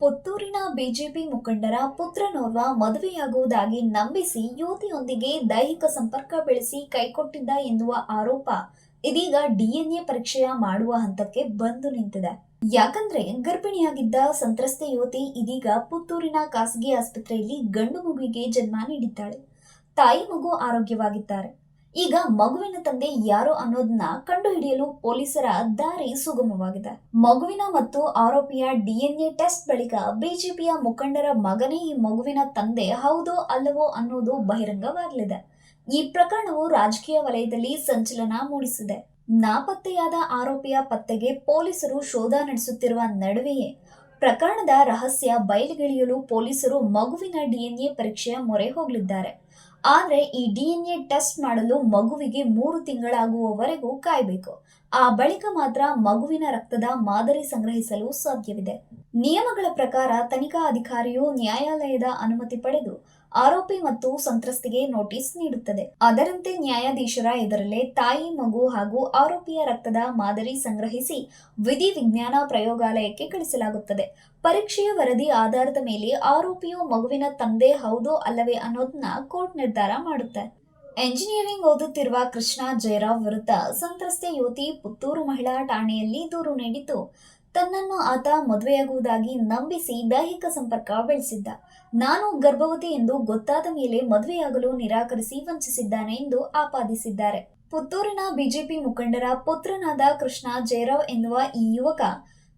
ಪುತ್ತೂರಿನ ಬಿಜೆಪಿ ಮುಖಂಡರ ಪುತ್ರನೋರ್ವ ಮದುವೆಯಾಗುವುದಾಗಿ ನಂಬಿಸಿ ಯುವತಿಯೊಂದಿಗೆ ದೈಹಿಕ ಸಂಪರ್ಕ ಬೆಳೆಸಿ ಕೈಕೊಟ್ಟಿದ್ದ ಎನ್ನುವ ಆರೋಪ. ಇದೀಗ ಡಿಎನ್ಎ ಪರೀಕ್ಷೆಯ ಮಾಡುವ ಹಂತಕ್ಕೆ ಬಂದು ನಿಂತಿದೆ. ಯಾಕಂದ್ರೆ ಗರ್ಭಿಣಿಯಾಗಿದ್ದ ಸಂತ್ರಸ್ತೆ ಯುವತಿ ಇದೀಗ ಪುತ್ತೂರಿನ ಖಾಸಗಿ ಆಸ್ಪತ್ರೆಯಲ್ಲಿ ಗಂಡು ಮಗುವಿಗೆ ಜನ್ಮ ನೀಡಿದ್ದಾಳೆ. ತಾಯಿ ಮಗು ಆರೋಗ್ಯವಾಗಿದ್ದಾರೆ. ಈಗ ಮಗುವಿನ ತಂದೆ ಯಾರು ಅನ್ನೋದನ್ನ ಕಂಡುಹಿಡಿಯಲು ಪೊಲೀಸರ ದಾರಿ ಸುಗಮವಾಗಿದೆ. ಮಗುವಿನ ಮತ್ತು ಆರೋಪಿಯ ಡಿಎನ್ಎ ಟೆಸ್ಟ್ ಬಳಿಕ ಬಿಜೆಪಿಯ ಮುಖಂಡರ ಮಗನೇ ಈ ಮಗುವಿನ ತಂದೆ ಹೌದೋ ಅಲ್ಲವೋ ಅನ್ನೋದು ಬಹಿರಂಗವಾಗಲಿದೆ. ಈ ಪ್ರಕರಣವು ರಾಜಕೀಯ ವಲಯದಲ್ಲಿ ಸಂಚಲನ ಮೂಡಿಸಿದೆ. ನಾಪತ್ತೆಯಾದ ಆರೋಪಿಯ ಪತ್ತೆಗೆ ಪೊಲೀಸರು ಶೋಧ ನಡೆಸುತ್ತಿರುವ ನಡುವೆಯೇ ಪ್ರಕರಣದ ರಹಸ್ಯ ಬಯಲಿಗಿಳಿಯಲು ಪೊಲೀಸರು ಮಗುವಿನ ಡಿಎನ್ಎ ಪರೀಕ್ಷೆಯ ಮೊರೆ ಹೋಗಲಿದ್ದಾರೆ. ಆದರೆ ಈ ಡಿಎನ್ಎ ಟೆಸ್ಟ್ ಮಾಡಲು ಮಗುವಿಗೆ ಮೂರು ತಿಂಗಳಾಗುವವರೆಗೂ ಕಾಯಬೇಕು. ಆ ಬಳಿಕ ಮಾತ್ರ ಮಗುವಿನ ರಕ್ತದ ಮಾದರಿ ಸಂಗ್ರಹಿಸಲು ಸಾಧ್ಯವಿದೆ. ನಿಯಮಗಳ ಪ್ರಕಾರ ತನಿಖಾ ಅಧಿಕಾರಿಯು ನ್ಯಾಯಾಲಯದ ಅನುಮತಿ ಪಡೆದು ಆರೋಪಿ ಮತ್ತು ಸಂತ್ರಸ್ತಿಗೆ ನೋಟಿಸ್ ನೀಡುತ್ತದೆ. ಅದರಂತೆ ನ್ಯಾಯಾಧೀಶರ ಎದುರಲ್ಲೇ ತಾಯಿ, ಮಗು ಹಾಗೂ ಆರೋಪಿಯ ರಕ್ತದ ಮಾದರಿ ಸಂಗ್ರಹಿಸಿ ವಿಧಿ ವಿಜ್ಞಾನ ಪ್ರಯೋಗಾಲಯಕ್ಕೆ ಕಳಿಸಲಾಗುತ್ತದೆ. ಪರೀಕ್ಷೆಯ ವರದಿ ಆಧಾರದ ಮೇಲೆ ಆರೋಪಿಯು ಮಗುವಿನ ತಂದೆ ಹೌದೋ ಅಲ್ಲವೇ ಅನ್ನೋದನ್ನ ಕೋರ್ಟ್ ನಿರ್ಧಾರ ಮಾಡುತ್ತೆ. ಎಂಜಿನಿಯರಿಂಗ್ ಓದುತ್ತಿರುವ ಕೃಷ್ಣ ಜಯರಾವ್ ವಿರುದ್ಧ ಸಂತ್ರಸ್ತೆ ಯುವತಿ ಪುತ್ತೂರು ಮಹಿಳಾ ಠಾಣೆಯಲ್ಲಿ ದೂರು ನೀಡಿದ್ದು ತನ್ನನ್ನು ಆತ ಮದುವೆಯಾಗುವುದಾಗಿ ನಂಬಿಸಿ ದೈಹಿಕ ಸಂಪರ್ಕ ಬೆಳೆಸಿದ್ದ. ನಾನು ಗರ್ಭವತಿ ಎಂದು ಗೊತ್ತಾದ ಮೇಲೆ ಮದುವೆಯಾಗಲು ನಿರಾಕರಿಸಿ ವಂಚಿಸಿದ್ದಾನೆ ಎಂದು ಆಪಾದಿಸಿದ್ದಾರೆ. ಪುತ್ತೂರಿನ ಬಿಜೆಪಿ ಮುಖಂಡರ ಪುತ್ರನಾದ ಕೃಷ್ಣ ಜಯರಾವ್ ಎನ್ನುವ ಈ ಯುವಕ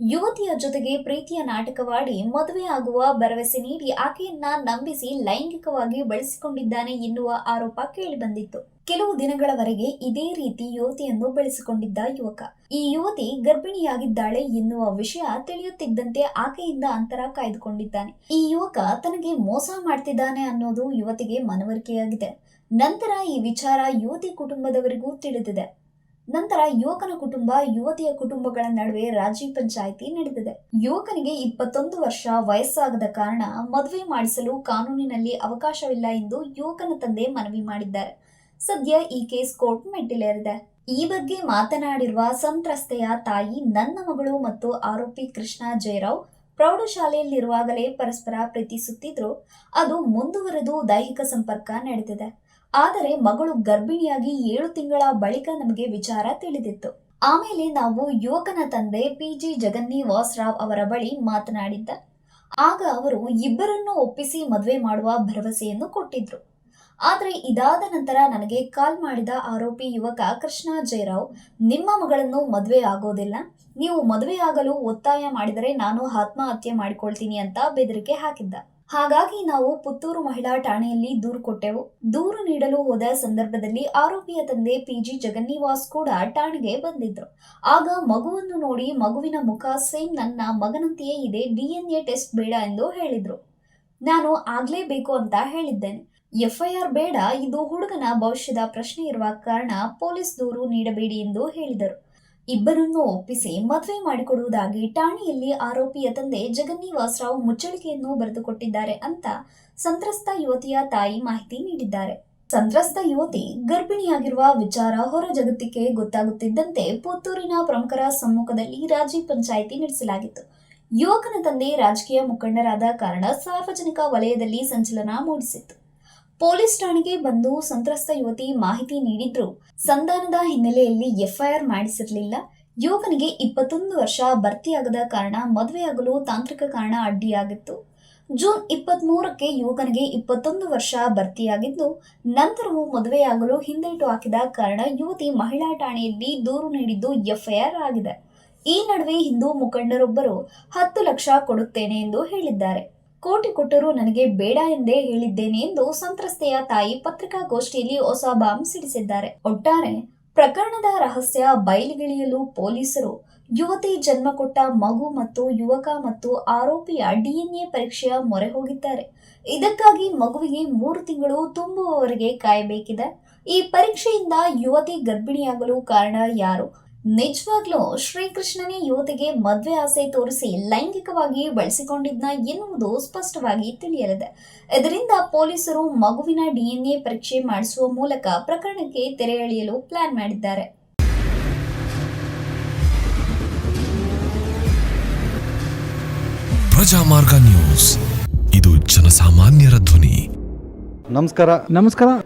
ಯುವತಿಯ ಜೊತೆಗೆ ಪ್ರೀತಿಯ ನಾಟಕವಾಡಿ ಮದುವೆ ಆಗುವ ಭರವಸೆ ನೀಡಿ ಆಕೆಯನ್ನ ನಂಬಿಸಿ ಲೈಂಗಿಕವಾಗಿ ಬಳಸಿಕೊಂಡಿದ್ದಾನೆ ಎನ್ನುವ ಆರೋಪ ಕೇಳಿಬಂದಿತ್ತು. ಕೆಲವು ದಿನಗಳವರೆಗೆ ಇದೇ ರೀತಿ ಯುವತಿಯನ್ನು ಬಳಸಿಕೊಂಡಿದ್ದ ಯುವಕ. ಈ ಯುವತಿ ಗರ್ಭಿಣಿಯಾಗಿದ್ದಾಳೆ ಎನ್ನುವ ವಿಷಯ ತಿಳಿಯುತ್ತಿದ್ದಂತೆ ಆಕೆಯಿಂದ ಅಂತರ ಕಾಯ್ದುಕೊಂಡಿದ್ದಾನೆ. ಈ ಯುವಕ ತನಗೆ ಮೋಸ ಮಾಡ್ತಿದ್ದಾನೆ ಅನ್ನೋದು ಯುವತಿಗೆ ಮನವರಿಕೆಯಾಗಿದೆ. ನಂತರ ಈ ವಿಚಾರ ಯುವತಿ ಕುಟುಂಬದವರಿಗೂ ತಿಳಿದಿದೆ. ನಂತರ ಯುವಕನ ಕುಟುಂಬ, ಯುವತಿಯ ಕುಟುಂಬಗಳ ನಡುವೆ ರಾಜಿ ಪಂಚಾಯಿತಿ ನಡೆದಿದೆ ಯುವಕನಿಗೆ ಇಪ್ಪತ್ತೊಂದು ವರ್ಷ ವಯಸ್ಸಾಗದ ಕಾರಣ ಮದುವೆ ಮಾಡಿಸಲು ಕಾನೂನಿನಲ್ಲಿ ಅವಕಾಶವಿಲ್ಲ ಎಂದು ಯುವಕನ ತಂದೆ ಮನವಿ ಮಾಡಿದ್ದಾರೆ. ಸದ್ಯ ಈ ಕೇಸ್ ಕೋರ್ಟ್ ಮೆಟ್ಟಿಲೇರಿದೆ. ಈ ಬಗ್ಗೆ ಮಾತನಾಡಿರುವ ಸಂತ್ರಸ್ತೆಯ ತಾಯಿ ನನ್ನ ಮಗಳು ಮತ್ತು ಆರೋಪಿ ಕೃಷ್ಣ ಜಯರಾವ್ ಪ್ರೌಢಶಾಲೆಯಲ್ಲಿರುವಾಗಲೇ ಪರಸ್ಪರ ಪ್ರೀತಿಸುತ್ತಿದ್ರು. ಅದು ಮುಂದುವರೆದು ದೈಹಿಕ ಸಂಪರ್ಕ ನಡೆದಿದೆ. ಆದರೆ ಮಗಳು ಗರ್ಭಿಣಿಯಾಗಿ ಏಳು ತಿಂಗಳ ಬಳಿಕ ನಮಗೆ ವಿಚಾರ ತಿಳಿದಿತ್ತು. ಆಮೇಲೆ ನಾವು ಯುವಕನ ತಂದೆ ಪಿ ಜಿ ಜಗನ್ನಿವಾಸ್ ರಾವ್ ಅವರ ಬಳಿ ಮಾತನಾಡಿದ್ದ. ಆಗ ಅವರು ಇಬ್ಬರನ್ನು ಒಪ್ಪಿಸಿ ಮದುವೆ ಮಾಡುವ ಭರವಸೆಯನ್ನು ಕೊಟ್ಟಿದ್ರು. ಆದರೆ ಇದಾದ ನಂತರ ನನಗೆ ಕಾಲ್ ಮಾಡಿದ ಆರೋಪಿ ಯುವಕ ಕೃಷ್ಣ ಜಯರಾವ್, ನಿಮ್ಮ ಮಗಳನ್ನು ಮದುವೆ ಆಗೋದಿಲ್ಲ. ನೀವು ಮದುವೆ ಆಗಲು ಒತ್ತಾಯ ಮಾಡಿದರೆ ನಾನು ಆತ್ಮಹತ್ಯೆ ಮಾಡಿಕೊಳ್ತೀನಿ ಅಂತ ಬೆದರಿಕೆ ಹಾಕಿದ್ದ. ಹಾಗಾಗಿ ನಾವು ಪುತ್ತೂರು ಮಹಿಳಾ ಠಾಣೆಯಲ್ಲಿ ದೂರು ಕೊಟ್ಟೆವು. ದೂರು ನೀಡಲು ಹೋದ ಸಂದರ್ಭದಲ್ಲಿ ಆರೋಪಿಯ ತಂದೆ ಪಿಜಿ ಜಗನ್ನಿವಾಸ್ ಕೂಡ ಠಾಣೆಗೆ ಬಂದಿದ್ರು. ಆಗ ಮಗುವನ್ನು ನೋಡಿ ಮಗುವಿನ ಮುಖ ಸೇಮ್ ನನ್ನ ಮಗನಂತೆಯೇ ಇದೆ ಡಿಎನ್ಎ ಟೆಸ್ಟ್ ಬೇಡ ಎಂದು ಹೇಳಿದ್ರು. ನಾನು ಆಗ್ಲೇಬೇಕು ಅಂತ ಹೇಳಿದ್ದೇನೆ. ಎಫ್ಐಆರ್ ಬೇಡ, ಇದು ಹುಡುಗನ ಭವಿಷ್ಯದ ಪ್ರಶ್ನೆ ಇರುವ ಕಾರಣ ಪೊಲೀಸ್ ದೂರು ನೀಡಬೇಡಿ ಎಂದು ಹೇಳಿದರು. ಇಬ್ಬರನ್ನು ಒಪ್ಪಿಸಿ ಮದುವೆ ಮಾಡಿಕೊಡುವುದಾಗಿ ಠಾಣೆಯಲ್ಲಿ ಆರೋಪಿಯ ತಂದೆ ಜಗನ್ನಿವಾಸ್ ರಾವ್ ಮುಚ್ಚಳಿಕೆಯನ್ನು ಬರೆದುಕೊಟ್ಟಿದ್ದಾರೆ ಅಂತ ಸಂತ್ರಸ್ತ ಯುವತಿಯ ತಾಯಿ ಮಾಹಿತಿ ನೀಡಿದ್ದಾರೆ. ಸಂತ್ರಸ್ತ ಯುವತಿ ಗರ್ಭಿಣಿಯಾಗಿರುವ ವಿಚಾರ ಹೊರ ಜಗತ್ತಿಗೆ ಗೊತ್ತಾಗುತ್ತಿದ್ದಂತೆ ಪುತ್ತೂರಿನ ಪ್ರಮುಖರ ಸಮ್ಮುಖದಲ್ಲಿ ರಾಜಿ ಪಂಚಾಯಿತಿ ನಡೆಸಲಾಗಿತ್ತು. ಯುವಕನ ತಂದೆ ರಾಜಕೀಯ ಮುಖಂಡರಾದ ಕಾರಣ ಸಾರ್ವಜನಿಕ ವಲಯದಲ್ಲಿ ಸಂಚಲನ ಮೂಡಿಸಿತ್ತು. ಪೊಲೀಸ್ ಠಾಣೆಗೆ ಬಂದು ಸಂತ್ರಸ್ತ ಯುವತಿ ಮಾಹಿತಿ ನೀಡಿದ್ರು. ಸಂಧಾನದ ಹಿನ್ನೆಲೆಯಲ್ಲಿ ಎಫ್ಐಆರ್ ಮಾಡಿಸಿರಲಿಲ್ಲ. ಯುವಕನಿಗೆ ಇಪ್ಪತ್ತೊಂದು ವರ್ಷ ಭರ್ತಿಯಾಗದ ಕಾರಣ ಮದುವೆಯಾಗಲು ತಾಂತ್ರಿಕ ಕಾರಣ ಅಡ್ಡಿಯಾಗಿತ್ತು. ಜೂನ್ ಇಪ್ಪತ್ಮೂರಕ್ಕೆ ಯುವಕನಿಗೆ ಇಪ್ಪತ್ತೊಂದು ವರ್ಷ ಭರ್ತಿಯಾಗಿದ್ದು, ನಂತರವೂ ಮದುವೆಯಾಗಲು ಹಿಂದೇಟು ಹಾಕಿದ ಕಾರಣ ಯುವತಿ ಮಹಿಳಾ ಠಾಣೆಯಲ್ಲಿ ದೂರು ನೀಡಿದ್ದು ಎಫ್ಐಆರ್ ಆಗಿದೆ. ಈ ನಡುವೆ ಹಿಂದೂ ಮುಖಂಡರೊಬ್ಬರು ಹತ್ತು ಲಕ್ಷ ಕೊಡುತ್ತೇನೆ ಎಂದು ಹೇಳಿದ್ದಾರೆ. ಕೋಟಿ ಕೊಟ್ಟರೂ ನನಗೆ ಬೇಡ ಎಂದೇ ಹೇಳಿದ್ದೇನೆ ಎಂದು ಸಂತ್ರಸ್ತೆಯ ತಾಯಿ ಪತ್ರಿಕಾಗೋಷ್ಠಿಯಲ್ಲಿ ಹೊಸ ಬಾಂಬ್ ಸಿಡಿಸಿದ್ದಾರೆ ಒಟ್ಟಾರೆ, ಪ್ರಕರಣದ ರಹಸ್ಯ ಬಯಲಿಗಿಳಿಯಲು ಪೊಲೀಸರು ಯುವತಿ ಜನ್ಮ ಕೊಟ್ಟ ಮಗು ಮತ್ತು ಯುವಕ ಮತ್ತು ಆರೋಪಿಯ ಡಿಎನ್ಎ ಪರೀಕ್ಷೆಯ ಮೊರೆ ಹೋಗಿದ್ದಾರೆ. ಇದಕ್ಕಾಗಿ ಮಗುವಿಗೆ ಮೂರು ತಿಂಗಳು ತುಂಬುವವರೆಗೆ ಕಾಯಬೇಕಿದೆ. ಈ ಪರೀಕ್ಷೆಯಿಂದ ಯುವತಿ ಗರ್ಭಿಣಿಯಾಗಲು ಕಾರಣ ಯಾರು? ನಿಜವಾಗ್ಲೂ ಶ್ರೀಕೃಷ್ಣನೇ ಯುವತಿಗೆ ಮದ್ವೆ ಆಸೆ ತೋರಿಸಿ ಲೈಂಗಿಕವಾಗಿ ಬಳಸಿಕೊಂಡಿದ್ನ ಎನ್ನುವುದು ಸ್ಪಷ್ಟವಾಗಿ ತಿಳಿಯಲಿದೆ. ಇದರಿಂದ ಪೊಲೀಸರು ಮಗುವಿನ ಡಿಎನ್ಎ ಪರೀಕ್ಷೆ ಮಾಡಿಸುವ ಮೂಲಕ ಪ್ರಕರಣಕ್ಕೆ ತೆರೆ ಎಳೆಯಲು ಪ್ಲಾನ್ ಮಾಡಿದ್ದಾರೆ. ಪ್ರಜಾಮಾರ್ಗ ನ್ಯೂಸ್. ಇದು ಜನಸಾಮಾನ್ಯರ ಧ್ವನಿ. ನಮಸ್ಕಾರ. ನಮಸ್ಕಾರ.